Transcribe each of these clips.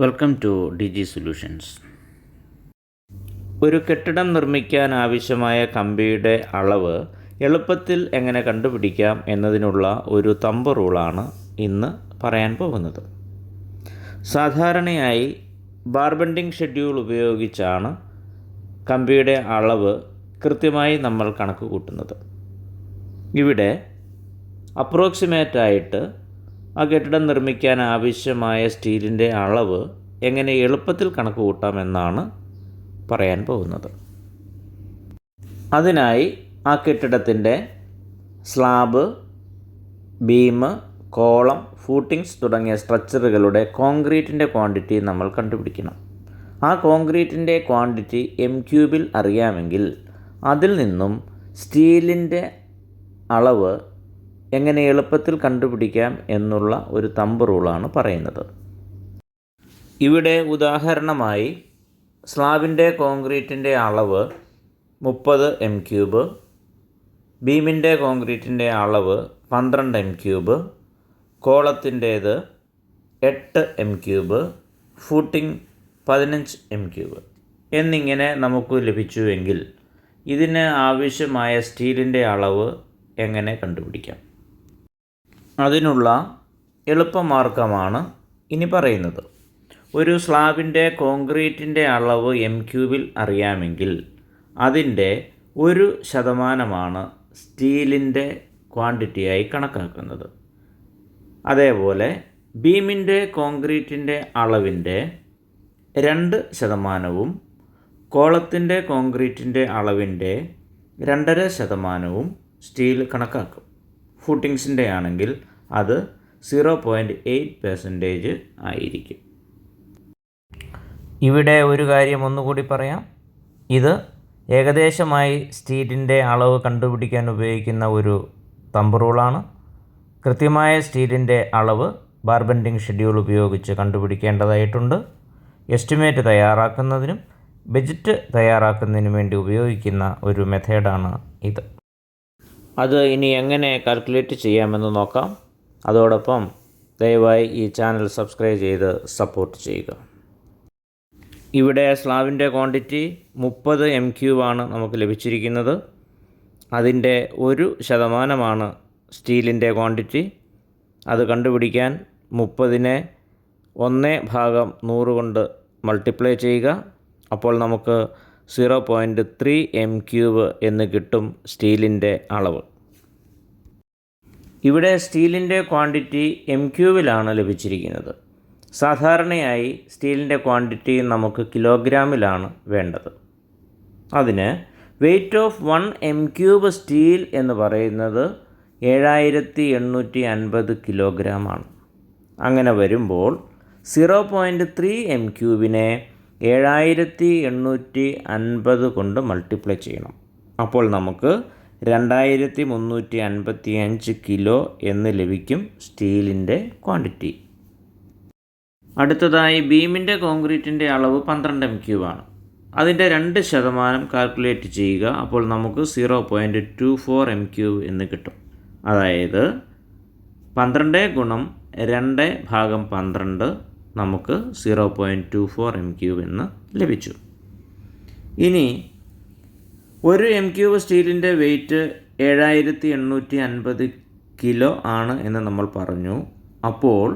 Welcome to D G solutions ഒരു കെട്ടിടം നിർമ്മിക്കാൻ ആവശ്യമായ കമ്പിയുടെ അളവ് എളുപ്പത്തിൽ എങ്ങനെ കണ്ടുപിടിക്കാം എന്നതിനുള്ള ഒരു തമ്പ് റൂളാണ് ഇന്ന് പറയാൻ പോകുന്നത്. സാധാരണയായി ബാർബൻഡിംഗ് ഷെഡ്യൂൾ ഉപയോഗിച്ചാണ് കമ്പിയുടെ അളവ് കൃത്യമായി നമ്മൾ കണക്ക് കൂട്ടുന്നത്. ഇവിടെ അപ്രോക്സിമേറ്റായിട്ട് ആ കെട്ടിടം നിർമ്മിക്കാൻ ആവശ്യമായ സ്റ്റീലിന്റെ അളവ് എങ്ങനെ എളുപ്പത്തിൽ കണക്ക് കൂട്ടാമെന്നാണ് പറയാൻ പോകുന്നത്. അതിനായി ആ കെട്ടിടത്തിന്റെ സ്ലാബ് ബീം കോളം ഫൂട്ടിങ്സ് തുടങ്ങിയ സ്ട്രക്ചറുകളുടെ കോൺക്രീറ്റിന്റെ ക്വാണ്ടിറ്റി നമ്മൾ കണ്ടുപിടിക്കണം. ആ കോൺക്രീറ്റിന്റെ ക്വാണ്ടിറ്റി എം ക്യൂബിൽ അറിയാമെങ്കിൽ അതിൽ നിന്നും സ്റ്റീലിന്റെ അളവ് എങ്ങനെ എളുപ്പത്തിൽ കണ്ടുപിടിക്കാം എന്നുള്ള ഒരു തമ്പ് റൂളാണ് പറയുന്നത്. ഇവിടെ ഉദാഹരണമായി സ്ലാബിന്റെ കോൺക്രീറ്റിന്റെ അളവ് മുപ്പത് എം ക്യൂബ് ബീമിന്റെ കോൺക്രീറ്റിന്റെ അളവ് പന്ത്രണ്ട് എം ക്യൂബ് കോളത്തിന്റേത് എട്ട് എം ക്യൂബ് ഫൂട്ടിംഗ് പതിനഞ്ച് എം ക്യൂബ് എന്നിങ്ങനെ നമുക്ക് ലഭിച്ചുവെങ്കിൽ ഇതിന് ആവശ്യമായ സ്റ്റീലിന്റെ അളവ് എങ്ങനെ കണ്ടുപിടിക്കാം? അതിനുള്ള എളുപ്പമാർഗമാണ് ഇനി പറയുന്നത്. ഒരു സ്ലാബിന്റെ കോൺക്രീറ്റിന്റെ അളവ് എം ക്യൂബിൽ അറിയാമെങ്കിൽ അതിന്റെ ഒരു ശതമാനമാണ് സ്റ്റീലിന്റെ ക്വാണ്ടിറ്റിയായി കണക്കാക്കുന്നത്. അതേപോലെ ബീമിന്റെ കോൺക്രീറ്റിന്റെ അളവിന്റെ രണ്ട് ശതമാനവും കോളത്തിന്റെ കോൺക്രീറ്റിന്റെ അളവിന്റെ രണ്ടര ശതമാനവും സ്റ്റീൽ കണക്കാക്കും. ഫൂട്ടിങ്സിന്റെ ആണെങ്കിൽ അത് സീറോ പോയിന്റ് എയ്റ്റ് പെർസെന്റേജ് ആയിരിക്കും. ഇവിടെ ഒരു കാര്യം ഒന്നുകൂടി പറയാം. ഇത് ഏകദേശമായി സ്റ്റീലിന്റെ അളവ് കണ്ടുപിടിക്കാൻ ഉപയോഗിക്കുന്ന ഒരു തമ്പ് റൂളാണ്. കൃത്യമായ സ്റ്റീലിന്റെ അളവ് ബാർബൻഡിങ് ഷെഡ്യൂൾ ഉപയോഗിച്ച് കണ്ടുപിടിക്കേണ്ടതായിട്ടുണ്ട്. എസ്റ്റിമേറ്റ് തയ്യാറാക്കുന്നതിനും ബജറ്റ് തയ്യാറാക്കുന്നതിനും വേണ്ടി ഉപയോഗിക്കുന്ന ഒരു മെത്തേഡാണ് ഇത്. അത് ഇനി എങ്ങനെ കാൽക്കുലേറ്റ് ചെയ്യാമെന്ന് നോക്കാം. അതോടൊപ്പം ദയവായി ഈ ചാനൽ സബ്സ്ക്രൈബ് ചെയ്ത് സപ്പോർട്ട് ചെയ്യുക. ഇവിടെ സ്ലാബിന്റെ ക്വാണ്ടിറ്റി മുപ്പത് എം ക്യൂബാണ് നമുക്ക് ലഭിച്ചിരിക്കുന്നത്. അതിന്റെ ഒരു ശതമാനമാണ് സ്റ്റീലിന്റെ ക്വാണ്ടിറ്റി അത് കണ്ടുപിടിക്കാൻ മുപ്പതിനെ ഒന്ന് ഭാഗം നൂറ് കൊണ്ട് മൾട്ടിപ്ലൈ ചെയ്യുക. അപ്പോൾ നമുക്ക് zero point three M cube എന്ന് കിട്ടും സ്റ്റീലിന്റെ അളവ്. ഇവിടെ സ്റ്റീലിന്റെ ക്വാണ്ടിറ്റി എം ക്യൂബിലാണ് ലഭിച്ചിരിക്കുന്നത്. സാധാരണയായി സ്റ്റീലിന്റെ ക്വാണ്ടിറ്റി നമുക്ക് കിലോഗ്രാമിലാണ് വേണ്ടത്. അതിന് weight of one m cube steel എന്ന് പറയുന്നത് ഏഴായിരത്തി എണ്ണൂറ്റി അൻപത് കിലോഗ്രാമാണ് അങ്ങനെ വരുമ്പോൾ സീറോ പോയിന്റ് ത്രീ എം ക്യൂബിനെ ഏഴായിരത്തി എണ്ണൂറ്റി അൻപത് കൊണ്ട് മൾട്ടിപ്ലൈ ചെയ്യണം. അപ്പോൾ നമുക്ക് രണ്ടായിരത്തി മുന്നൂറ്റി അൻപത്തി അഞ്ച് കിലോ എന്ന് ലഭിക്കും സ്റ്റീലിന്റെ ക്വാണ്ടിറ്റി. അടുത്തതായി ബീമിന്റെ കോൺക്രീറ്റിന്റെ അളവ് പന്ത്രണ്ട് എം ക്യൂബാണ് അതിന്റെ രണ്ട് ശതമാനം കാൽക്കുലേറ്റ് ചെയ്യുക. അപ്പോൾ നമുക്ക് zero point two four M cube എന്ന് കിട്ടും. അതായത് പന്ത്രണ്ട് ഗുണം രണ്ട് ഭാഗം പന്ത്രണ്ട് നമുക്ക് zero point two four M cube എന്ന് ലഭിച്ചു. ഇനി ഒരു എം ക്യൂബ് സ്റ്റീലിന്റെ വെയിറ്റ് ഏഴായിരത്തി എണ്ണൂറ്റി അൻപത് കിലോ ആണ് എന്ന് നമ്മൾ പറഞ്ഞു. അപ്പോൾ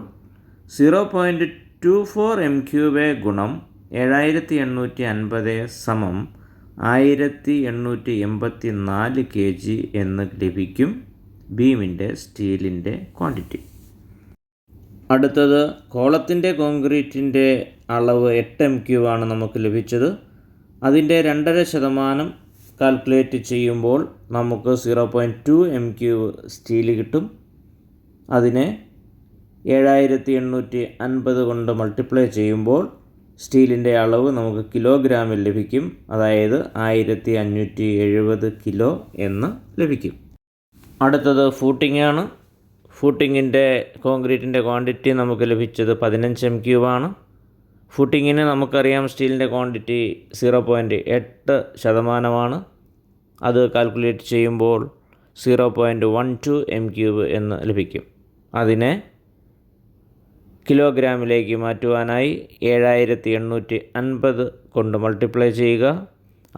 zero point two four M cube ഗുണം ഏഴായിരത്തി എണ്ണൂറ്റി അൻപത് സമം ആയിരത്തി എണ്ണൂറ്റി എൺപത്തി നാല് കെ ജി എന്ന് ലഭിക്കും ബീമിന്റെ സ്റ്റീലിന്റെ ക്വാണ്ടിറ്റി അടുത്തത് കോളത്തിന്റെ കോൺക്രീറ്റിന്റെ അളവ് എട്ട് എം ക്യൂബ് ആണ് നമുക്ക് ലഭിച്ചത്. അതിന്റെ രണ്ടര ശതമാനം കാൽക്കുലേറ്റ് ചെയ്യുമ്പോൾ നമുക്ക് zero point two M cube steel കിട്ടും. അതിനെ ഏഴായിരത്തി എണ്ണൂറ്റി അൻപത് കൊണ്ട് മൾട്ടിപ്ലൈ ചെയ്യുമ്പോൾ സ്റ്റീലിന്റെ അളവ് നമുക്ക് കിലോഗ്രാമിൽ ലഭിക്കും. അതായത് ആയിരത്തി അഞ്ഞൂറ്റി എഴുപത് കിലോ എന്ന് ലഭിക്കും. അടുത്തത് ഫൂട്ടിംഗ് ആണ്. ഫൂട്ടിങ്ങിന്റെ കോൺക്രീറ്റിന്റെ ക്വാണ്ടിറ്റി നമുക്ക് ലഭിച്ചത് പതിനഞ്ച് എം ക്യൂബാണ് ഫൂട്ടിങ്ങിന് നമുക്കറിയാം സ്റ്റീലിന്റെ ക്വാണ്ടിറ്റി സീറോ പോയിന്റ് എട്ട് ശതമാനമാണ്. അത് കാൽക്കുലേറ്റ് ചെയ്യുമ്പോൾ zero point one two M cube എന്ന് ലഭിക്കും. അതിനെ കിലോഗ്രാമിലേക്ക് മാറ്റുവാനായി ഏഴായിരത്തി എണ്ണൂറ്റി അൻപത് കൊണ്ട് മൾട്ടിപ്ലൈ ചെയ്യുക.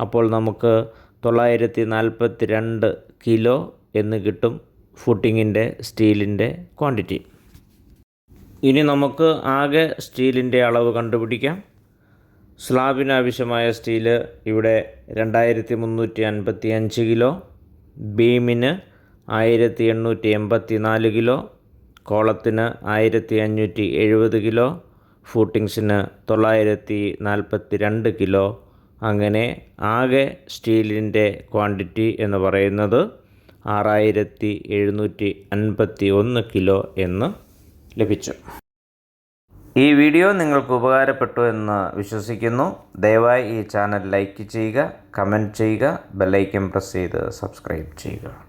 അപ്പോൾ നമുക്ക് തൊള്ളായിരത്തി നാൽപ്പത്തി രണ്ട് കിലോ എന്ന് കിട്ടും. ഫുട്ടിങ്ങിന്റെ സ്റ്റീലിന്റെ ക്വാണ്ടിറ്റി. ഇനി നമുക്ക് ആകെ സ്റ്റീലിന്റെ അളവ് കണ്ടുപിടിക്കാം. സ്ലാബിന് ആവശ്യമായ സ്റ്റീൽ ഇവിടെ രണ്ടായിരത്തി മുന്നൂറ്റി അൻപത്തി അഞ്ച് കിലോ ബീമിന് ആയിരത്തി എണ്ണൂറ്റി എൺപത്തി നാല് കിലോ കോളത്തിന് ആയിരത്തി അഞ്ഞൂറ്റി എഴുപത് കിലോ ഫൂട്ടിങ്സിന് തൊള്ളായിരത്തി നാൽപ്പത്തി രണ്ട് കിലോ. അങ്ങനെ ആകെ സ്റ്റീലിന്റെ ക്വാണ്ടിറ്റി എന്ന് പറയുന്നത് ആറായിരത്തി എഴുന്നൂറ്റി അൻപത്തി ഒന്ന് കിലോ എന്ന് ലഭിച്ചു. ഈ വീഡിയോ നിങ്ങൾക്ക് ഉപകാരപ്പെട്ടു എന്ന് വിശ്വസിക്കുന്നു. ദയവായി ഈ ചാനൽ ലൈക്ക് ചെയ്യുക കമന്റ് ചെയ്യുക ബെല്ലൈക്കൻ പ്രസ് ചെയ്ത് സബ്സ്ക്രൈബ് ചെയ്യുക.